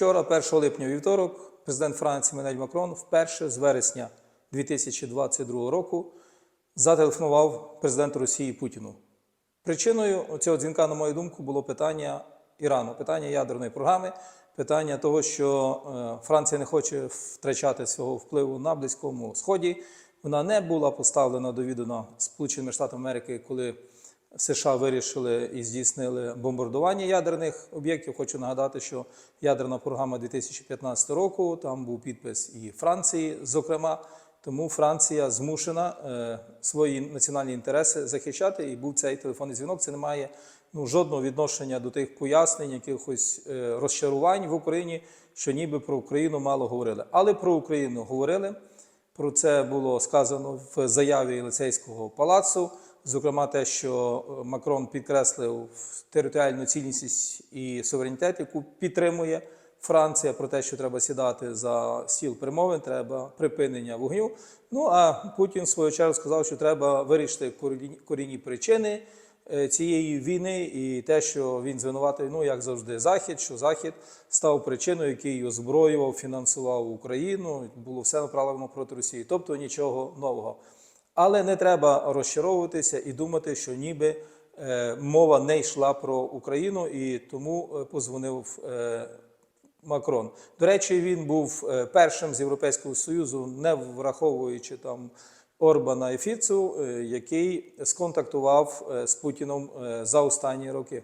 Вчора, 1 липня вівторок, президент Франції Менель Макрон вперше з вересня 2022 року зателефонував президенту Росії Путіну. Причиною цього дзвінка, на мою думку, було питання Ірану, питання ядерної програми, питання того, що е, Франція не хоче втрачати свого впливу на Близькому Сході. Вона не була поставлена до відома Сполученими Штатами Америки, коли США вирішили і здійснили бомбардування ядерних об'єктів. Хочу нагадати, що ядерна програма 2015 року там був підпис і Франції, зокрема. Тому Франція змушена е, свої національні інтереси захищати, і був цей телефонний дзвінок. Це не має ну, жодного відношення до тих пояснень, якихось е, розчарувань в Україні, що ніби про Україну мало говорили. Але про Україну говорили. Про це було сказано в заяві лицейського палацу. Зокрема, те, що е, Макрон підкреслив територіальну цілісність і суверенітет, яку підтримує Франція, про те, що треба сідати за стіл перемовин, треба припинення вогню. Ну а Путін в свою чергу сказав, що треба вирішити корінні, причини е, цієї війни, і те, що він звинуватив, ну як завжди, Захід, що Захід став причиною, який озброював, фінансував Україну. Було все направлено проти Росії, тобто нічого нового. Але не треба розчаровуватися і думати, що ніби е, мова не йшла про Україну, і тому е, позвонив е, Макрон. До речі, він був першим з Європейського Союзу, не враховуючи там Орбана і Фіцу, який сконтактував з Путіном за останні роки.